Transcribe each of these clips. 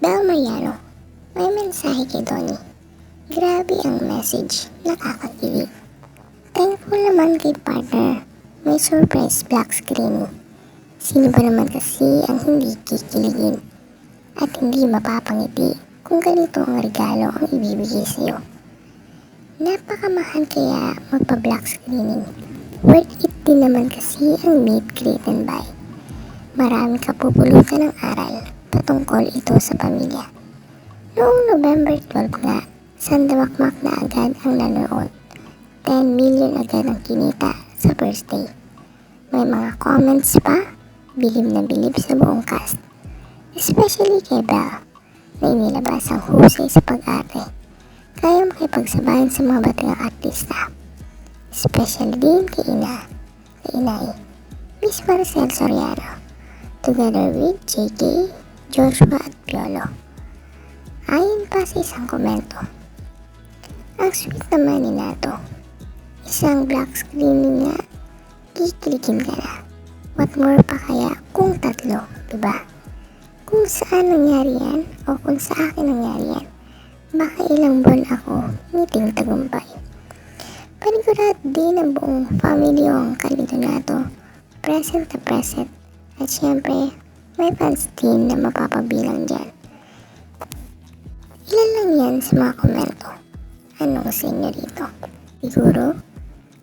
Bel Mariano, may mensahe kay Donnie. Grabe ang message, nakakakilig. Thankful naman kay partner, may surprise black screening. Sino ba naman kasi ang hindi kikiligin at hindi mapapangiti kung ganito ang regalo ang ibibigay sa'yo. Napakamahal kaya magpa-black screening. Worth it din naman kasi ang meet, greet, and buy. Marami ka pupulutan ng aral patungkol ito sa pamilya. Noong November 12 nga, sandamakmak na agad ang nanonood. 10 million agad ang kinita sa first day. May mga comments pa, bilib na bilib sa buong cast. Especially kay Belle, na inilabas ang husay sa pag-arte. Kaya makipagsabayan sa mga batang artista. Especially din kay Ina, kay Inay, Miss Maricel Soriano, together with JK, Joshua at Piolo. Ayon pa sa isang komento, ang sweet naman ni Nato. Isang black screening nga, kikiligin ka na. What more pa kaya kung tatlo, diba? Kung saan nangyari yan o kung sa akin nangyari yan, baka ilang buwan ako ngiting tagumpay. Panigurat din ang buong family ang kalito nato, present na present, at syempre, may fans din na mapapabilang dyan. Ilan lang yan sa mga komento. Anong sa inyo dito? Siguro,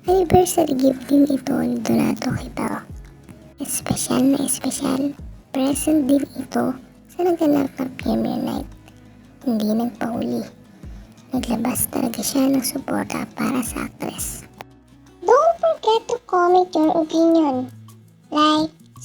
anniversary gift din ito ni Donato kay Pao. Espesyal na espesyal, present din ito sa naganap na premiere night. Hindi nagpahuli. Naglabas talaga siya ng suporta para sa actress. Don't forget to comment your opinion. Like,